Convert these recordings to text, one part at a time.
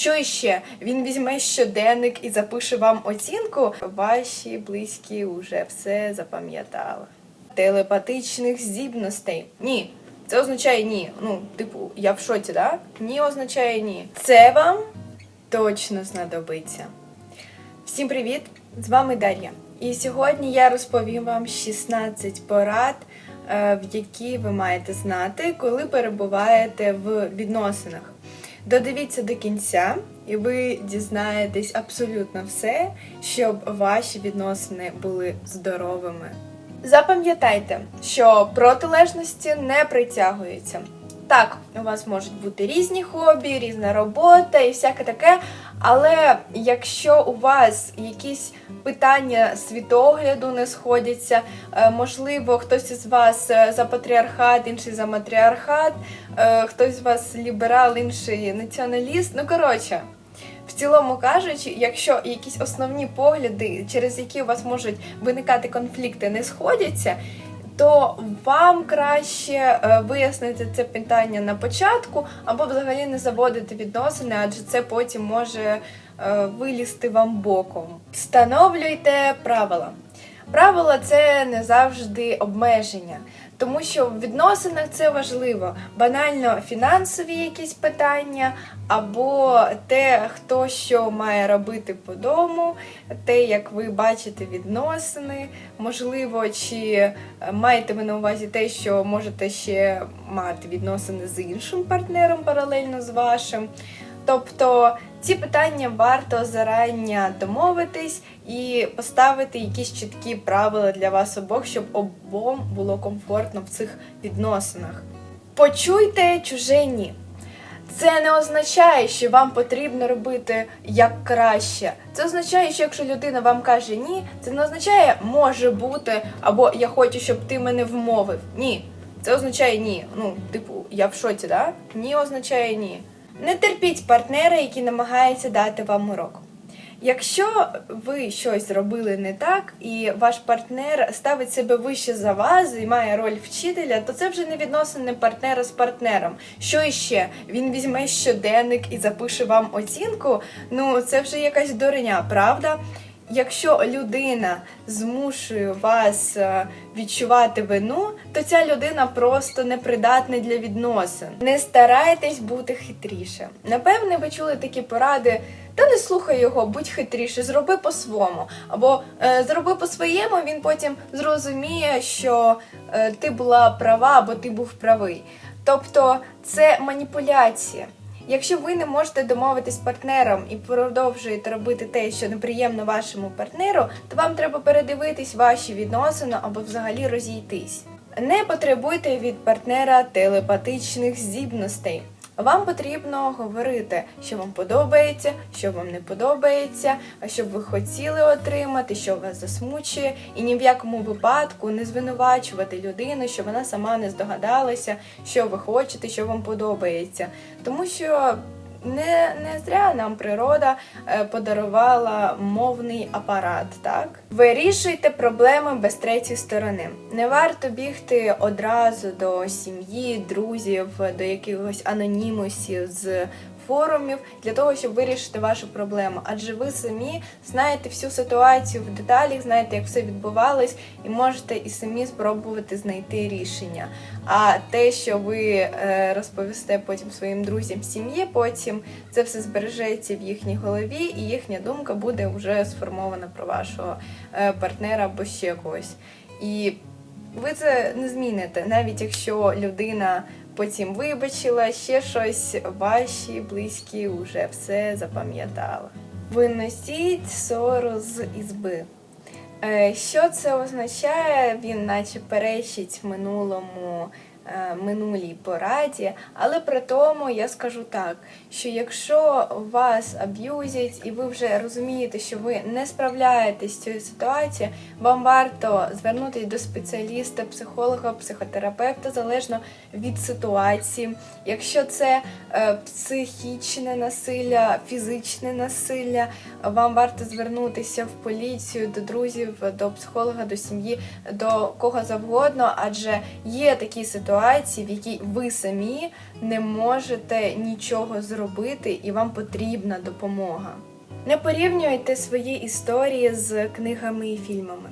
Що іще? Він візьме щоденник і запише вам оцінку. Ваші близькі вже все запам'ятали. Телепатичних здібностей. Ні. Це означає ні. Ну, типу, я в шоці, да? Ні означає ні. Це вам точно знадобиться. Всім привіт! З вами Дар'я. І сьогодні я розповім вам 16 порад, е, в які ви маєте знати, коли перебуваєте в відносинах. Додивіться до кінця, і ви дізнаєтесь абсолютно все, щоб ваші відносини були здоровими. Запам'ятайте, що протилежності не притягуються. Так, у вас можуть бути різні хобі, різна робота і всяке таке. Але якщо у вас якісь питання світогляду не сходяться, е, можливо, хтось із вас е, за патріархат, інший за матріархат, е, хтось з вас ліберал, інший націоналіст. Ну коротше. В цілому кажучи, якщо якісь основні погляди, через які у вас можуть виникати конфлікти, не сходяться, то вам краще е, вияснити це питання на початку, або взагалі не заводити відносини, адже це потім може е, вилізти вам боком. Встановлюйте правила. Правила це не завжди обмеження, тому що в відносинах це важливо. Банально фінансові якісь питання, або те, хто що має робити по дому, те, як ви бачите відносини, можливо, чи е, маєте ви на увазі те, що можете ще мати відносини з іншим партнером паралельно з вашим. Тобто ці питання варто зарання домовитись і поставити якісь чіткі правила для вас обох, щоб обом було комфортно в цих відносинах. Почуйте чуже ні. Це не означає, що вам потрібно робити як краще. Це означає, що якщо людина вам каже ні, це не означає може бути або я хочу, щоб ти мене вмовив. Ні. Це означає ні. Ну, типу, я в шоці, да? Ні означає ні. Не терпіть партнера, який намагається дати вам урок. Якщо ви щось зробили не так, і ваш партнер ставить себе вище за вас, і має роль вчителя, то це вже не відносини партнера з партнером. Що іще? Він візьме щоденник і запише вам оцінку. Ну це вже якась дурня, правда? Якщо людина змушує вас е, відчувати вину, то ця людина просто непридатна для відносин. Не старайтесь бути хитріше. Напевне, ви чули такі поради. Та не слухай його, будь хитріше, зроби по-своєму. Або е, зроби по-своєму, він потім зрозуміє, що е, ти була права або ти був правий. Тобто це маніпуляція. Якщо ви не можете домовитись з партнером і продовжуєте робити те, що неприємно вашому партнеру, то вам треба передивитись ваші відносини або взагалі розійтись. Не потребуйте від партнера телепатичних здібностей. Вам потрібно говорити, що вам подобається, що вам не подобається, що б ви хотіли отримати, що вас засмучує, і ні в якому випадку не звинувачувати людину, що вона сама не здогадалася, що ви хочете, що вам подобається. Тому що не, не зря нам природа е, подарувала мовний апарат, так? Вирішуйте проблеми без третьої сторони. Не варто бігти одразу до сім'ї, друзів, до якихось анонімусів з форумів для того, щоб вирішити вашу проблему. Адже ви самі знаєте всю ситуацію в деталях, знаєте, як все відбувалось, і можете і самі спробувати знайти рішення. А те, що ви е, розповісте потім своїм друзям сім'ї, потім це все збережеться в їхній голові, і їхня думка буде вже сформована про вашого е, партнера або ще когось. І ви це не зміните, навіть якщо людина потім вибачила, ще щось, ваші близькі вже все запам'ятали. Виносіть сору з ізби. Е, Що це означає? Він наче перечить минулому. Е, Минулій пораді, але при тому я скажу так, що якщо вас аб'юзять і ви вже розумієте, що ви не справляєтесь з цією ситуацією, вам варто звернутися до спеціаліста, психолога, психотерапевта залежно від ситуації. Якщо це е, психічне насилля, фізичне насилля, вам варто звернутися в поліцію, до друзів, до психолога, до сім'ї, до кого завгодно, адже є такі ситуації ситуації, в якій ви самі не можете нічого зробити і вам потрібна допомога. Не порівнюйте свої історії з книгами і фільмами.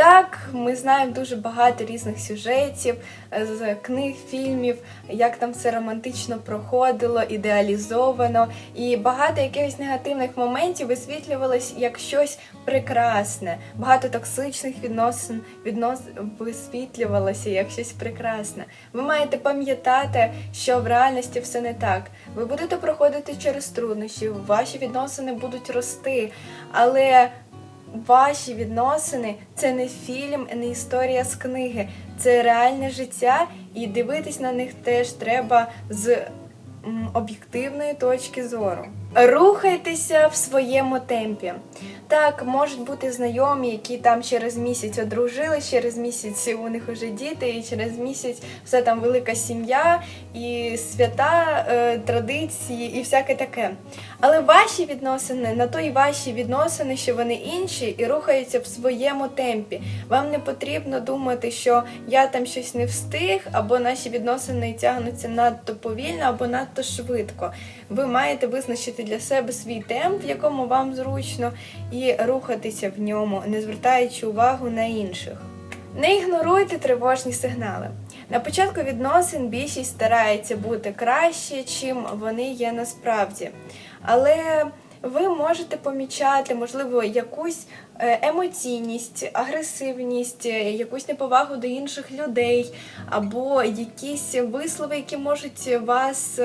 Так, ми знаємо дуже багато різних сюжетів е, з книг, фільмів, як там все романтично проходило, ідеалізовано, і багато якихось негативних моментів висвітлювалось як щось прекрасне. Багато токсичних відносин віднос... висвітлювалося як щось прекрасне. Ви маєте пам'ятати, що в реальності все не так. Ви будете проходити через труднощі, ваші відносини будуть рости, але Ваші відносини це не фільм, не історія з книги, це реальне життя, і дивитись на них теж треба з об'єктивної точки зору. Рухайтеся в своєму темпі. Так, можуть бути знайомі, які там через місяць одружились, через місяць у них вже діти, і через місяць все там велика сім'я, і свята, е, традиції, і всяке таке. Але ваші відносини на то й ваші відносини, що вони інші і рухаються в своєму темпі. Вам не потрібно думати, що я там щось не встиг, або наші відносини тягнуться надто повільно, або надто швидко. Ви маєте визначити для себе свій темп, в якому вам зручно, і рухатися в ньому, не звертаючи увагу на інших. Не ігноруйте тривожні сигнали. На початку відносин більшість старається бути краще, чим вони є насправді. Але ви можете помічати, можливо, якусь е, емоційність, агресивність, е, якусь неповагу до інших людей, або якісь вислови, які можуть вас.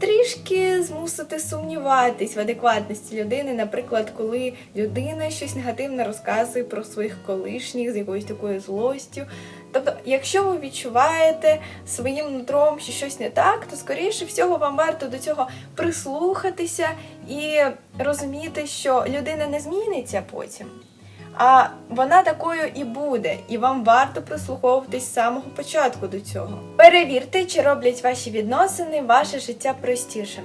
Трішки змусити сумніватись в адекватності людини, наприклад, коли людина щось негативне розказує про своїх колишніх з якоюсь такою злостю. Тобто, якщо ви відчуваєте своїм нутром, що щось не так, то скоріше всього вам варто до цього прислухатися і розуміти, що людина не зміниться потім. А вона такою і буде, і вам варто прислуховуватись з самого початку до цього. Перевірте, чи роблять ваші відносини ваше життя простішим.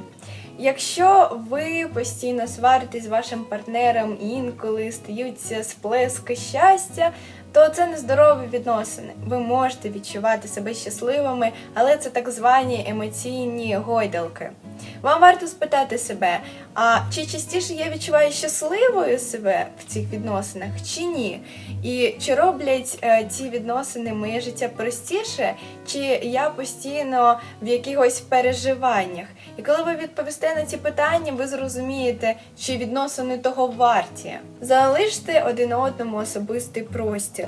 Якщо ви постійно сваритесь з вашим партнером і інколи стаються сплески щастя, то це нездорові відносини. Ви можете відчувати себе щасливими, але це так звані емоційні гойдалки. Вам варто спитати себе, а чи частіше я відчуваю щасливою себе в цих відносинах, чи ні? І чи роблять е, ці відносини моє життя простіше, чи я постійно в якихось переживаннях? І коли ви відповісте на ці питання, ви зрозумієте, чи відносини того варті. Залиште один одному особистий простір.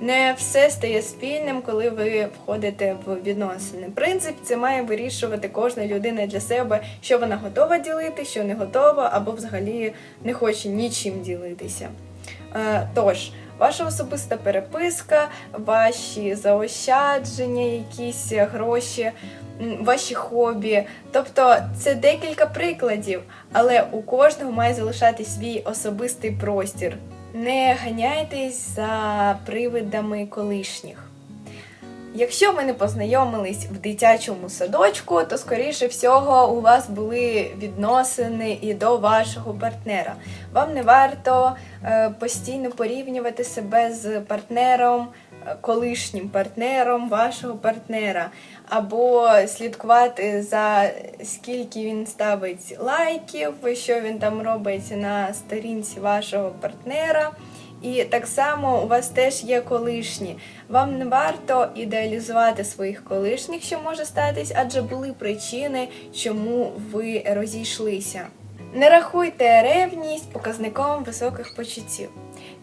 Не все стає спільним, коли ви входите в відносини. Принцип це має вирішувати кожна людина для себе, що вона готова ділити, що не готова, або взагалі не хоче нічим ділитися. Е, Тож, ваша особиста переписка, ваші заощадження, якісь гроші, ваші хобі. Тобто це декілька прикладів, але у кожного має залишатись свій особистий простір. Не ганяйтесь за привидами колишніх. Якщо ви не познайомились в дитячому садочку, то скоріше всього у вас були відносини і до вашого партнера. Вам не варто е, постійно порівнювати себе з партнером, колишнім партнером вашого партнера, або слідкувати за скільки він ставить лайків, що він там робить на сторінці вашого партнера. І так само у вас теж є колишні. Вам не варто ідеалізувати своїх колишніх, що може статись, адже були причини, чому ви розійшлися. Не рахуйте ревність показником високих почуттів.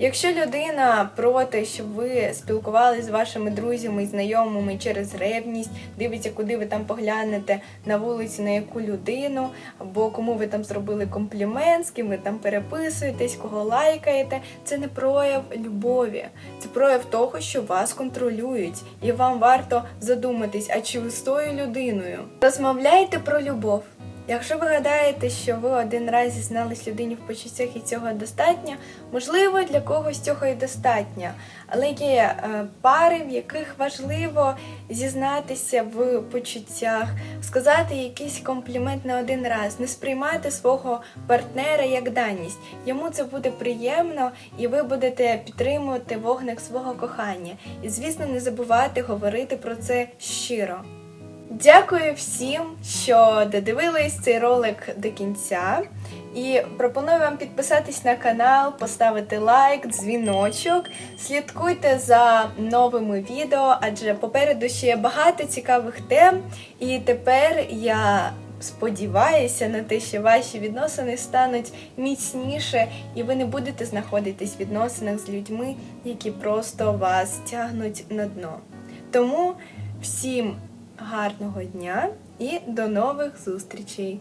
Якщо людина проти, щоб ви спілкувалися з вашими друзями і знайомими через ревність, дивиться, куди ви там поглянете на вулиці, на яку людину, або кому ви там зробили комплімент, з ким ви там переписуєтесь, кого лайкаєте, це не прояв любові, це прояв того, що вас контролюють, і вам варто задуматись, а чи ви з тою людиною. Розмовляйте про любов. Якщо ви гадаєте, що ви один раз зізнались людині в почуттях і цього достатньо, можливо, для когось цього і достатньо. Але є е, пари, в яких важливо зізнатися в почуттях, сказати якийсь комплімент не один раз, не сприймати свого партнера як даність. Йому це буде приємно, і ви будете підтримувати вогник свого кохання. І, звісно, не забувати говорити про це щиро. Дякую всім, що додивились цей ролик до кінця. І пропоную вам підписатись на канал, поставити лайк, дзвіночок. Слідкуйте за новими відео, адже попереду ще є багато цікавих тем. І тепер я сподіваюся на те, що ваші відносини стануть міцніше, і ви не будете знаходитись в відносинах з людьми, які просто вас тягнуть на дно. Тому всім гарного дня і до нових зустрічей!